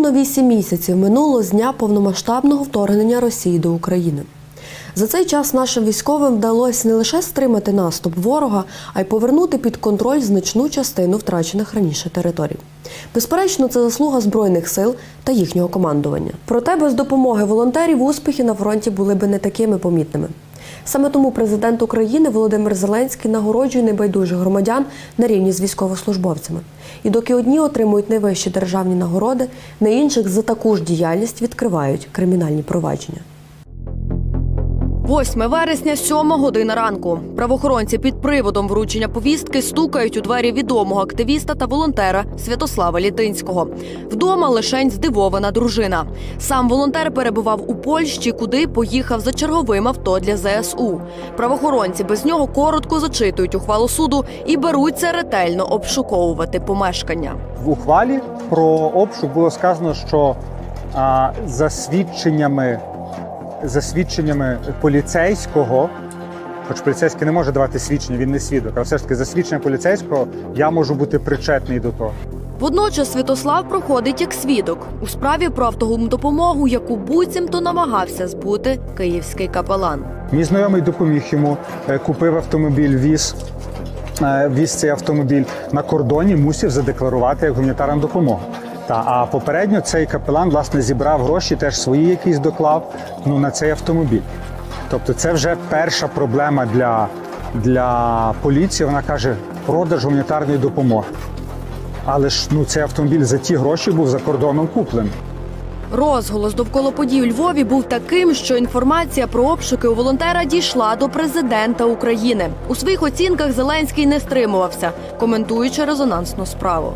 Рівно вісім місяців минуло з дня повномасштабного вторгнення Росії до України. За цей час нашим військовим вдалося не лише стримати наступ ворога, а й повернути під контроль значну частину втрачених раніше територій. Безперечно, це заслуга збройних сил та їхнього командування. Проте без допомоги волонтерів успіхи на фронті були би не такими помітними. Саме тому президент України Володимир Зеленський нагороджує небайдужих громадян на рівні з військовослужбовцями. І доки одні отримують найвищі державні нагороди, на інших за таку ж діяльність відкривають кримінальні провадження. 8 вересня, 7 година ранку. Правоохоронці під приводом вручення повістки стукають у двері відомого активіста та волонтера Святослава Літинського. Вдома лишень здивована дружина. Сам волонтер перебував у Польщі, куди поїхав за черговим авто для ЗСУ. Правоохоронці без нього коротко зачитують ухвалу суду і беруться ретельно обшуковувати помешкання. В ухвалі про обшук було сказано, що а, за свідченнями, за свідченнями поліцейського, хоч поліцейський не може давати свідчення, він не свідок, але все ж таки за свідченням поліцейського я можу бути причетний до того. Водночас Святослав проходить як свідок у справі про автогумдопомогу, яку буцімто намагався збути київський капелан. Мій знайомий допоміг йому, е, купив автомобіль, віз. е, Віз цей автомобіль на кордоні, мусив задекларувати як гуманітарну допомогу. Та а попередньо цей капелан власне зібрав гроші, теж свої якісь доклав ну, на цей автомобіль. Тобто, це вже перша проблема для, для поліції. Вона каже: продаж гуманітарної допомоги. Але ж ну цей автомобіль за ті гроші був за кордоном куплений. Розголос довкола подій у Львові був таким, що інформація про обшуки у волонтера дійшла до президента України. У своїх оцінках Зеленський не стримувався, коментуючи резонансну справу.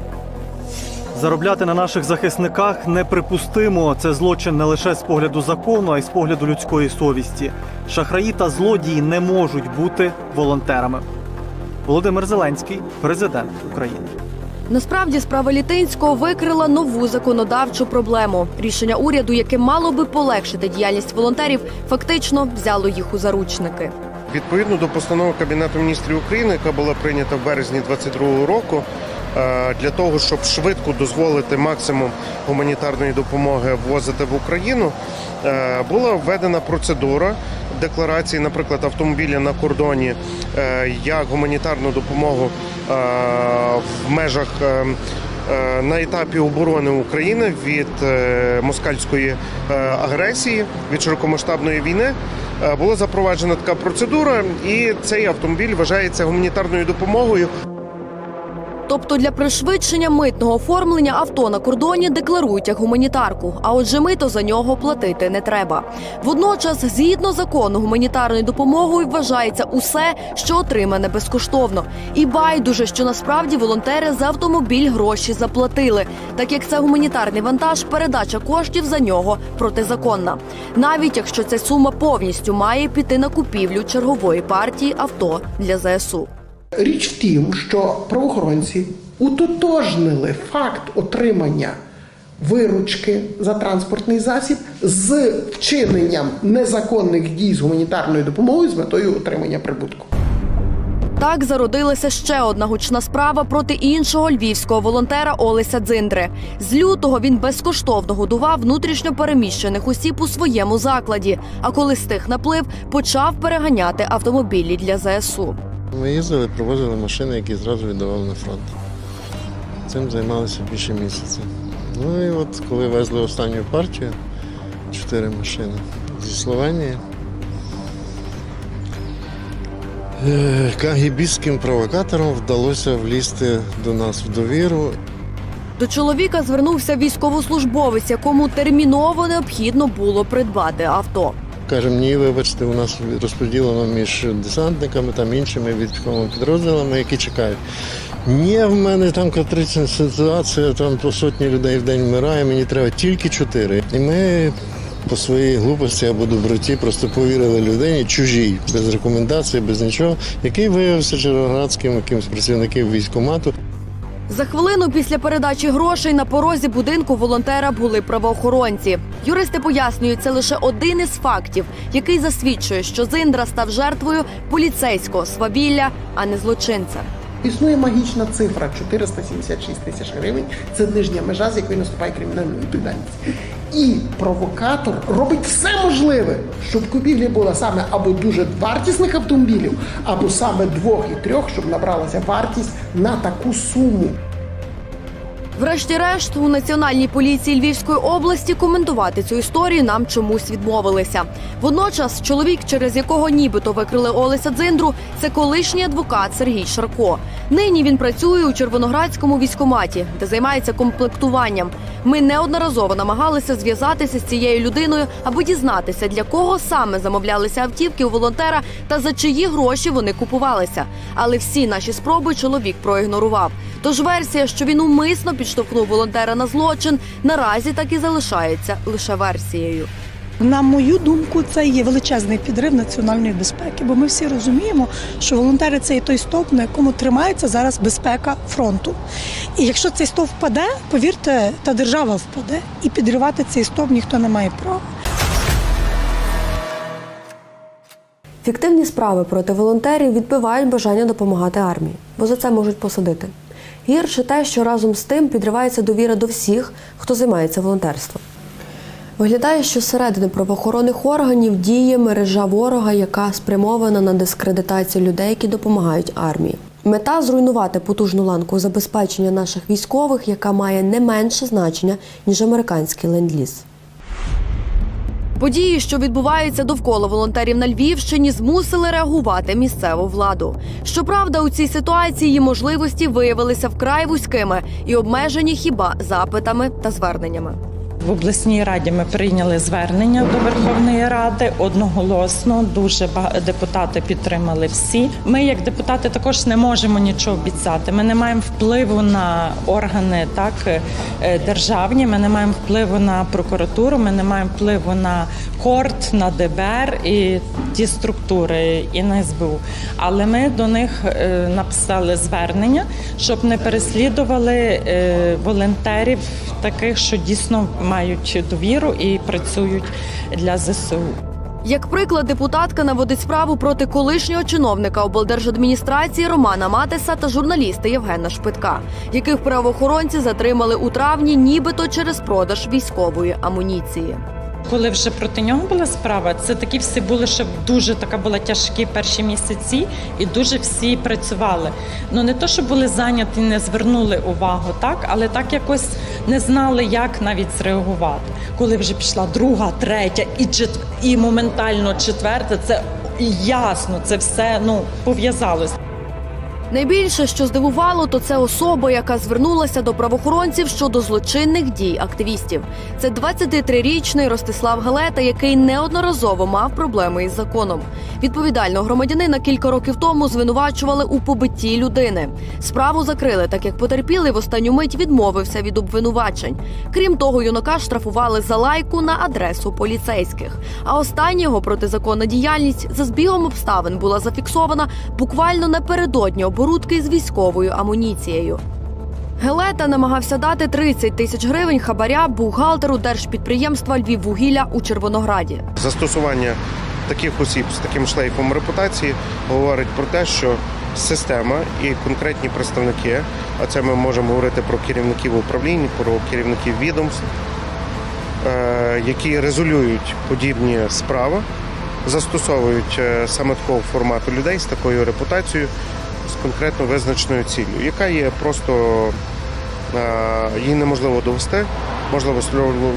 Заробляти на наших захисниках неприпустимо. Це злочин не лише з погляду закону, а й з погляду людської совісті. Шахраї та злодії не можуть бути волонтерами. Володимир Зеленський, президент України. Насправді справа Літинського викрила нову законодавчу проблему. Рішення уряду, яке мало би полегшити діяльність волонтерів, фактично взяло їх у заручники. Відповідно до постанови Кабінету міністрів України, яка була прийнята в березні 2022 року, для того, щоб швидко дозволити максимум гуманітарної допомоги ввозити в Україну, е, була введена процедура декларації, наприклад, автомобіля на кордоні е, як гуманітарну допомогу е, в межах. е, е, На етапі оборони України від е, москальської е, агресії від широкомасштабної війни е, була запроваджена така процедура, і цей автомобіль вважається гуманітарною допомогою. Тобто для пришвидшення митного оформлення авто на кордоні декларують як гуманітарку, а отже, мито за нього платити не треба. Водночас, згідно закону, гуманітарною допомогою вважається усе, що отримане безкоштовно. І байдуже, що насправді волонтери за автомобіль гроші заплатили, так як це гуманітарний вантаж, передача коштів за нього протизаконна. Навіть якщо ця сума повністю має піти на купівлю чергової партії авто для ЗСУ. Річ в тім, що правоохоронці утотожнили факт отримання виручки за транспортний засіб з вчиненням незаконних дій з гуманітарною допомогою з метою отримання прибутку. Так зародилася ще одна гучна справа проти іншого львівського волонтера Олеся Дзиндри. З лютого він безкоштовно годував внутрішньо переміщених осіб у своєму закладі. А коли стих наплив, почав переганяти автомобілі для ЗСУ. Ми їздили, привозили машини, які зразу віддавали на фронт. Цим займалися більше місяця. Ну і от коли везли останню партію, чотири машини зі Словенії, е, кагібістським провокаторам вдалося влізти до нас в довіру. До чоловіка звернувся військовослужбовець, якому терміново необхідно було придбати авто. Кажемо, ні, вибачте, у нас розподілено між десантниками там іншими військовими підрозділами, які чекають. Ні, в мене там критична ситуація, там по сотні людей в день вмирає, мені треба тільки чотири. І ми по своїй глупості або доброті просто повірили людині чужій, без рекомендацій, без нічого, який виявився Червоноградським якимось працівником військкомату. За хвилину після передачі грошей на порозі будинку волонтера були правоохоронці. Юристи пояснюють, це лише один із фактів, який засвідчує, що Зиндра став жертвою поліцейського свавілля, а не злочинця. Існує магічна цифра 476 тисяч гривень. Це нижня межа, з якої наступає кримінальна відповідальність. І провокатор робить все можливе, щоб купівлі була саме або дуже вартісних автомобілів, або саме двох і трьох, щоб набралася вартість на таку суму. Врешті-решт, у Національній поліції Львівської області коментувати цю історію нам чомусь відмовилися. Водночас, чоловік, через якого нібито викрили Олеся Дзиндру, це колишній адвокат Сергій Шарко. Нині він працює у Червоноградському військоматі, де займається комплектуванням. Ми неодноразово намагалися зв'язатися з цією людиною, аби дізнатися, для кого саме замовлялися автівки у волонтера та за чиї гроші вони купувалися. Але всі наші спроби чоловік проігнорував. Тож версія, що він умисно підштовхнув волонтера на злочин, наразі так і залишається лише версією. На мою думку, це є величезний підрив національної безпеки, бо ми всі розуміємо, що волонтери це є той стовп, на якому тримається зараз безпека фронту. І якщо цей стовп впаде, повірте, та держава впаде, і підривати цей стовп ніхто не має права. Фіктивні справи проти волонтерів відбивають бажання допомагати армії, бо за це можуть посадити. Гірше те, що разом з тим підривається довіра до всіх, хто займається волонтерством. Виглядає, що зсередини правоохоронних органів діє мережа ворога, яка спрямована на дискредитацію людей, які допомагають армії. Мета зруйнувати потужну ланку забезпечення наших військових, яка має не менше значення ніж американський ленд-ліз. Події, що відбуваються довкола волонтерів на Львівщині, змусили реагувати місцеву владу. Щоправда, у цій ситуації можливості виявилися вкрай вузькими і обмежені хіба запитами та зверненнями. В обласній раді ми прийняли звернення до Верховної Ради одноголосно. Дуже депутати підтримали всі. Ми, як депутати, також не можемо нічого обіцяти. Ми не маємо впливу на органи так е, державні. Ми не маємо впливу на прокуратуру. Ми не маємо впливу на корт, на ДБР і ті структури і на СБУ. Але ми до них е, написали звернення, щоб не переслідували е, волонтерів, таких, що дійсно мають довіру і працюють для ЗСУ. Як приклад, депутатка наводить справу проти колишнього чиновника облдержадміністрації Романа Матеса та журналіста Євгена Шпитка, яких правоохоронці затримали у травні, нібито через продаж військової амуніції. Коли вже проти нього була справа, це такі всі були, що дуже така була тяжкі перші місяці, і дуже всі працювали. Ну не то, що були зайняті, не звернули увагу, так, але так якось не знали, як навіть зреагувати. Коли вже пішла друга, третя і чет... і моментально четверта, це ясно, це все ну пов'язалось. Найбільше, що здивувало, то це особа, яка звернулася до правоохоронців щодо злочинних дій активістів. Це 23-річний Ростислав Галета, який неодноразово мав проблеми із законом. Відповідального громадянина кілька років тому звинувачували у побитті людини. Справу закрили, так як потерпілий в останню мить відмовився від обвинувачень. Крім того, юнака штрафували за лайку на адресу поліцейських. А останнього протизаконна діяльність за збігом обставин була зафіксована буквально напередодні оборудки з військовою амуніцією. Гелета намагався дати 30 тисяч гривень хабаря бухгалтеру держпідприємства Львіввугілля у Червонограді. Застосування таких осіб з таким шлейфом репутації говорить про те, що система і конкретні представники, а це ми можемо говорити про керівників управлінь, про керівників відомств, е, які резолюють подібні справи, застосовують е, саме такого формату людей з такою репутацією, конкретно визначеною ціллю, яка є просто е, її неможливо довести. Можливо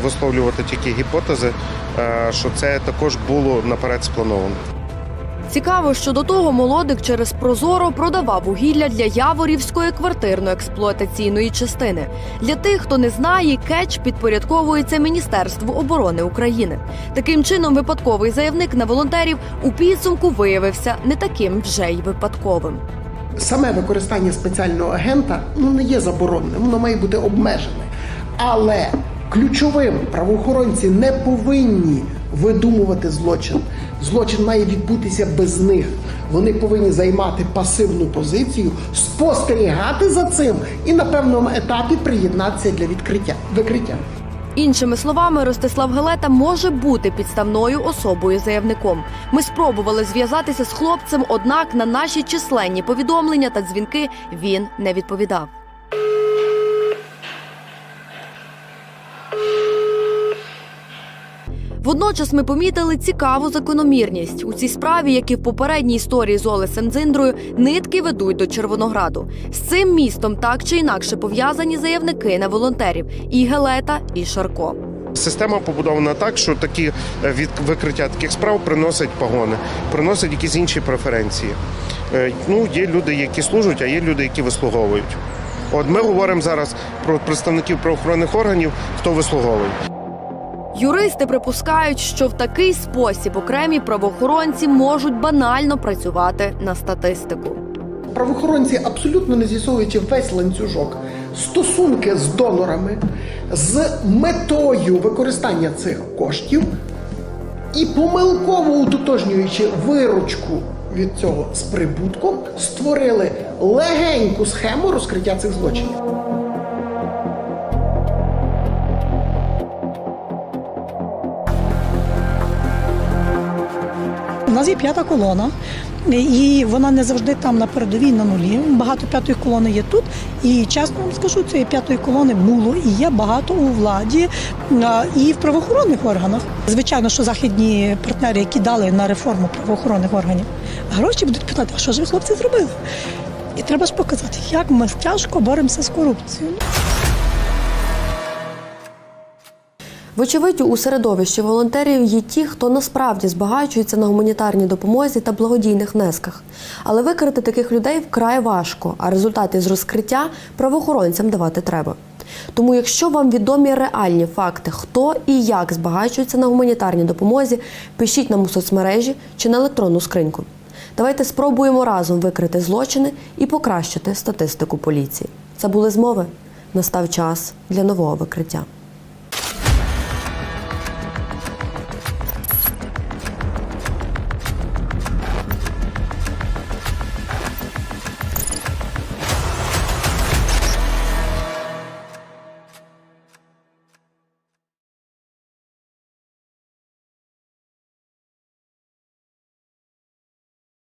висловлювати тільки гіпотези, е, що це також було наперед сплановано. Цікаво, що до того молодик через Прозоро продавав вугілля для Яворівської квартирно-експлуатаційної частини. Для тих, хто не знає, кетч підпорядковується Міністерству оборони України. Таким чином, випадковий заявник на волонтерів у підсумку виявився не таким вже й випадковим. Саме використання спеціального агента ну не є забороненим, воно має бути обмежене. Але ключовим правоохоронці не повинні видумувати злочин. Злочин має відбутися без них. Вони повинні займати пасивну позицію, спостерігати за цим і на певному етапі приєднатися для відкриття викриття. Іншими словами, Ростислав Гелета може бути підставною особою заявником. Ми спробували зв'язатися з хлопцем, однак на наші численні повідомлення та дзвінки він не відповідав. Водночас ми помітили цікаву закономірність у цій справі, як і в попередній історії з Оле Сензиндрою, нитки ведуть до Червонограду. З цим містом так чи інакше пов'язані заявники на волонтерів і Гелета, і Шарко. Система побудована так, що такі е, від викриття таких справ приносять погони, приносять якісь інші преференції. Е, Ну, є люди, які служать, а є люди, які вислуговують. От ми говоримо зараз про представників правоохоронних органів, хто вислуговує. Юристи припускають, що в такий спосіб окремі правоохоронці можуть банально працювати на статистику. Правоохоронці, абсолютно не з'ясовуючи весь ланцюжок, стосунки з донорами з метою використання цих коштів і помилково утотожнюючи виручку від цього з прибутком, створили легеньку схему розкриття цих злочинів. Нас є п'ята колона, і вона не завжди там на передовій на нулі. Багато п'ятої колони є тут. І чесно вам скажу, цієї п'ятої колони було і є багато у владі і в правоохоронних органах. Звичайно, що західні партнери, які дали на реформу правоохоронних органів, гроші будуть питати, а що ж ви хлопці зробили? І треба ж показати, як ми тяжко боремося з корупцією. Вочевидь, у середовищі волонтерів є ті, хто насправді збагачується на гуманітарній допомозі та благодійних внесках. Але викрити таких людей вкрай важко, а результати з розкриття правоохоронцям давати треба. Тому, якщо вам відомі реальні факти, хто і як збагачується на гуманітарній допомозі, пишіть нам у соцмережі чи на електронну скриньку. Давайте спробуємо разом викрити злочини і покращити статистику поліції. Це були змови. Настав час для нового викриття.